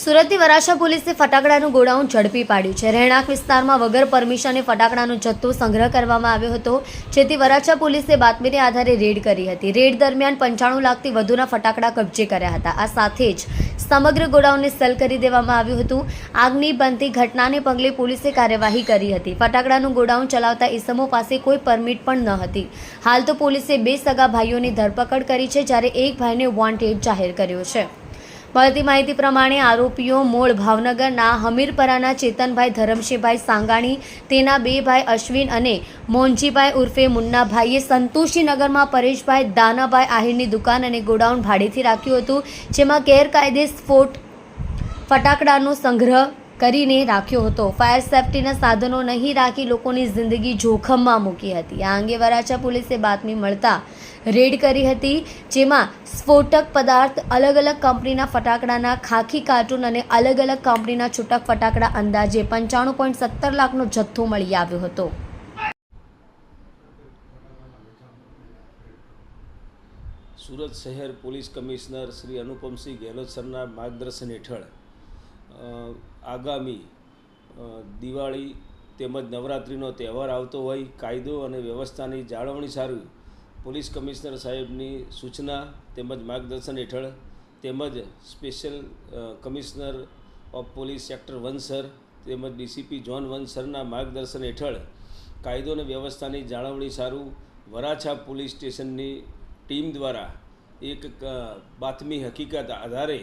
સુરતની વરાછા પોલીસે ફટાકડાનું ગોડાઉન ઝડપી પાડ્યું છે. રહેણાંક વિસ્તારમાં વગર પરમિશને ફટાકડાનો જથ્થો સંગ્રહ કરવામાં આવ્યો હતો, જેથી વરાછા પોલીસે બાતમીને આધારે રેડ કરી હતી. રેડ દરમિયાન પંચાણું લાખથી વધુના ફટાકડા કબજે કર્યા હતા. આ સાથે જ સમગ્ર ગોડાઉનને સેલ કરી દેવામાં આવ્યું હતું. આગની બનતી ઘટનાને પગલે પોલીસે કાર્યવાહી કરી હતી. ફટાકડાનું ગોડાઉન ચલાવતા ઇસમો પાસે કોઈ પરમિટ પણ ન હતી. હાલ તો પોલીસે બે સગા ભાઈઓની ધરપકડ કરી છે, જ્યારે એક ભાઈને વોન્ટેડ જાહેર કર્યો છે. મળતી માહિતી પ્રમાણે આરોપીઓ મૂળ ભાવનગરના હમીરપરાના ચેતનભાઈ ધરમશીભાઈ સાંગાણી, તેના બે ભાઈ અશ્વિન અને મોનજીભાઈ ઉર્ફે મુન્નાભાઈએ સંતોષીનગરમાં પરેશભાઈ દાનાભાઈ આહિરની દુકાન અને ગોડાઉન ભાડેથી રાખ્યું હતું, જેમાં ગેરકાયદે સ્ફોટ ફટાકડાનો સંગ્રહ કરીને રાખ્યો હતો. ફાયર સેફટીના સાધનો નહીં રાખી લોકોની જિંદગી જોખમમાં મૂકી હતી. આ અંગે વરાછા પોલીસે બાતમી મળતા રેડ કરી હતી, જેમાં સ્ફોટક પદાર્થ અલગ અલગ કંપનીના ફટાકડાના ખાખી કાર્ટૂન અને અલગ અલગ કંપનીના છૂટક ફટાકડા અંદાજે પંચાણું પોઈન્ટ સત્તર લાખનો જથ્થો મળી આવ્યો હતો. સુરત શહેર પોલીસ કમિશનર શ્રી અનુપમસિંહ ગેહલોત સરના માર્ગદર્શન હેઠળ આગામી દિવાળી તેમજ નવરાત્રિનો તહેવાર આવતો હોય, કાયદો અને વ્યવસ્થાની જાળવણી સારું, પોલીસ કમિશનર સાહેબની સૂચના તેમજ માર્ગદર્શન હેઠળ તેમજ special commissioner of police sector one sir તેમજ ડીસીપી જોન વન સરના માર્ગદર્શન હેઠળ કાયદો અને વ્યવસ્થાની જાળવણી સારું, વરાછા પોલીસ સ્ટેશનની ટીમ દ્વારા એક બાતમી હકીકત આધારે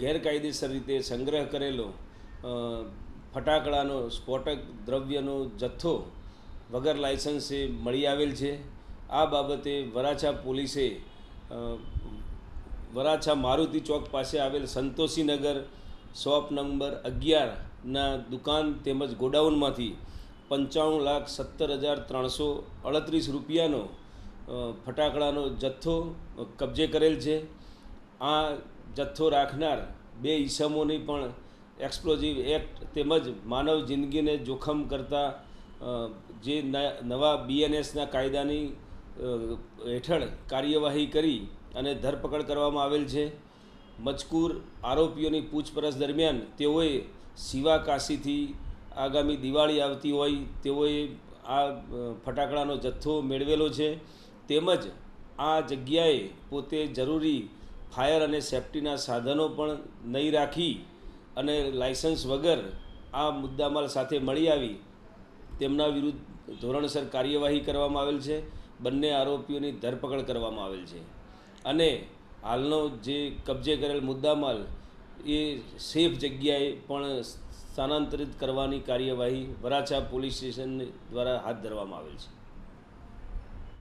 ગેરકાયદેસર રીતે સંગ્રહ કરેલો ફટાકડાનો સ્ફોટક દ્રવ્યનો જથ્થો વગર લાયસન્સે મળી આવેલ છે. આ બાબતે વરાછા પોલીસે વરાછા મારુતિ ચોક પાસે આવેલ સંતોષીનગર શોપ નંબર અગિયારના દુકાન તેમજ ગોડાઉનમાંથી પંચાણું લાખ સત્તર હજાર ત્રણસો અડત્રીસ રૂપિયાનો ફટાકડાનો જથ્થો કબજે કરેલ છે. આ જથ્થો રાખનાર બે ઈસમોની પણ એક્સપ્લોઝિવ એક્ટ તેમજ માનવ જિંદગીને જોખમ કરતા જે નવા બીએનએસના કાયદાની હેઠળ કાર્યવાહી કરી અને ધરપકડ કરવામાં આવેલ છે. મજકૂર આરોપીઓની પૂછપરછ દરમિયાન તેઓએ શિવા કાશીથી આગામી દિવાળી આવતી હોય તેઓએ આ ફટાકડાનો જથ્થો મેળવેલો છે. તેમજ આ જગ્યાએ પોતે જરૂરી ફાયર અને સેફટીના સાધનો પણ નહીં રાખી અને લાયસન્સ વગર આ મુદ્દામાલ સાથે મળી આવી, તેમના વિરુદ્ધ ધોરણસર કાર્યવાહી કરવામાં આવેલ છે. બંને આરોપીઓની ધરપકડ કરવામાં આવેલ છે. અને હાલનો જે કબજે કરેલ મુદ્દામાલ, એ સેફ જગ્યાએ પણ સ્થાનાંતરિત કરવાની કાર્યવાહી વરાછા પોલીસ સ્ટેશન દ્વારા હાથ ધરવામાં આવેલ છે.